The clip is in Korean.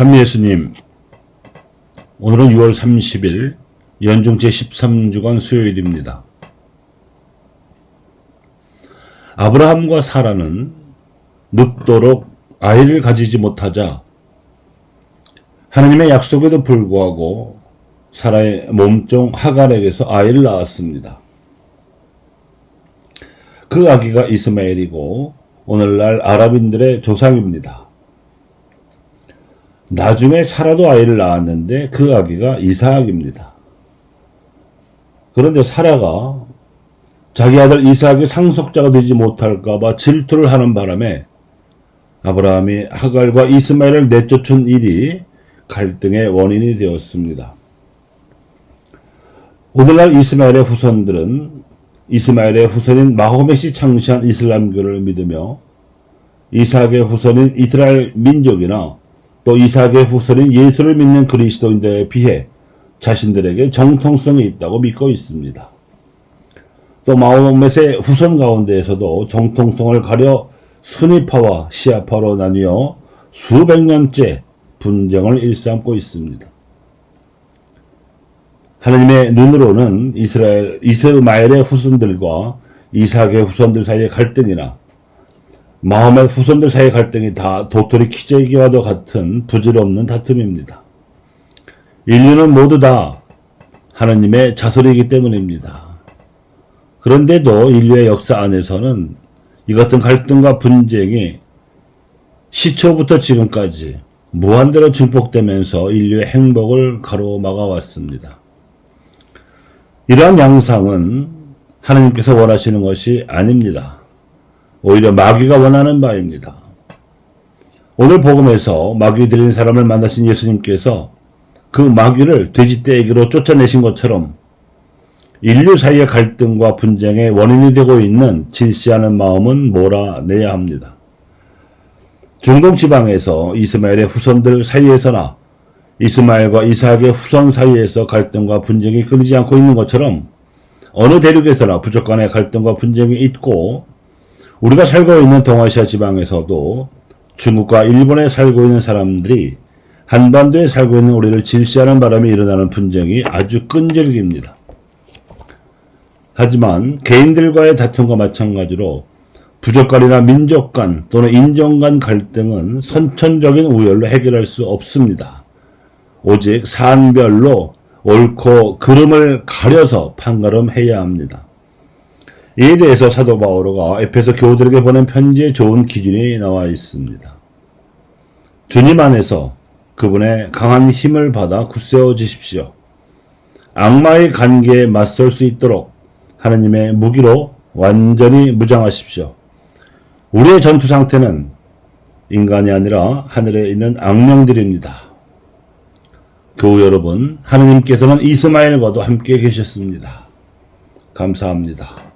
참 예수님, 오늘은 6월 30일 연중 제13주간 수요일입니다. 아브라함과 사라는 늙도록 아이를 가지지 못하자 하나님의 약속에도 불구하고 사라의 몸종 하갈에게서 아이를 낳았습니다. 그 아기가 이스마엘이고 오늘날 아랍인들의 조상입니다. 나중에 사라도 아이를 낳았는데 그 아기가 이사학입니다. 그런데 사라가 자기 아들 이삭이 상속자가 되지 못할까봐 질투를 하는 바람에 아브라함이 하갈과 이스마엘을 내쫓은 일이 갈등의 원인이 되었습니다. 오늘날 이스마엘의 후손들은 이스마엘의 후손인 마호멧이 창시한 이슬람교를 믿으며 이삭의 후손인 이스라엘 민족이나 또 이삭의 후손인 예수를 믿는 그리스도인들에 비해 자신들에게 정통성이 있다고 믿고 있습니다. 또 마호멧의 후손 가운데에서도 정통성을 가려 순위파와 시아파로 나뉘어 수백 년째 분쟁을 일삼고 있습니다. 하나님의 눈으로는 이스라엘, 이스마엘의 후손들과 이삭의 후손들 사이의 갈등이나 마음의 후손들 사이의 갈등이 다 도토리 키재기와도 같은 부질없는 다툼입니다. 인류는 모두 다 하나님의 자손이기 때문입니다. 그런데도 인류의 역사 안에서는 이 같은 갈등과 분쟁이 시초부터 지금까지 무한대로 증폭되면서 인류의 행복을 가로막아 왔습니다. 이러한 양상은 하나님께서 원하시는 것이 아닙니다. 오히려 마귀가 원하는 바입니다. 오늘 복음에서 마귀 들린 사람을 만나신 예수님께서 그 마귀를 돼지떼기로 쫓아내신 것처럼 인류 사이의 갈등과 분쟁의 원인이 되고 있는 질시하는 마음은 몰아내야 합니다. 중동 지방에서 이스마엘의 후손들 사이에서나 이스마엘과 이삭의 후손 사이에서 갈등과 분쟁이 끊이지 않고 있는 것처럼 어느 대륙에서나 부족 간의 갈등과 분쟁이 있고 우리가 살고 있는 동아시아 지방에서도 중국과 일본에 살고 있는 사람들이 한반도에 살고 있는 우리를 질시하는 바람에 일어나는 분쟁이 아주 끈질깁니다. 하지만 개인들과의 다툼과 마찬가지로 부족 간이나 민족 간 또는 인종 간 갈등은 선천적인 우열로 해결할 수 없습니다. 오직 사안별로 옳고 그름을 가려서 판가름해야 합니다. 이에 대해서 사도 바오로가 에페소 교우들에게 보낸 편지에 좋은 기준이 나와 있습니다. 주님 안에서 그분의 강한 힘을 받아 굳세워지십시오. 악마의 관계에 맞설 수 있도록 하나님의 무기로 완전히 무장하십시오. 우리의 전투 상태는 인간이 아니라 하늘에 있는 악령들입니다. 교우 여러분, 하느님께서는 이스마엘과도 함께 계셨습니다. 감사합니다.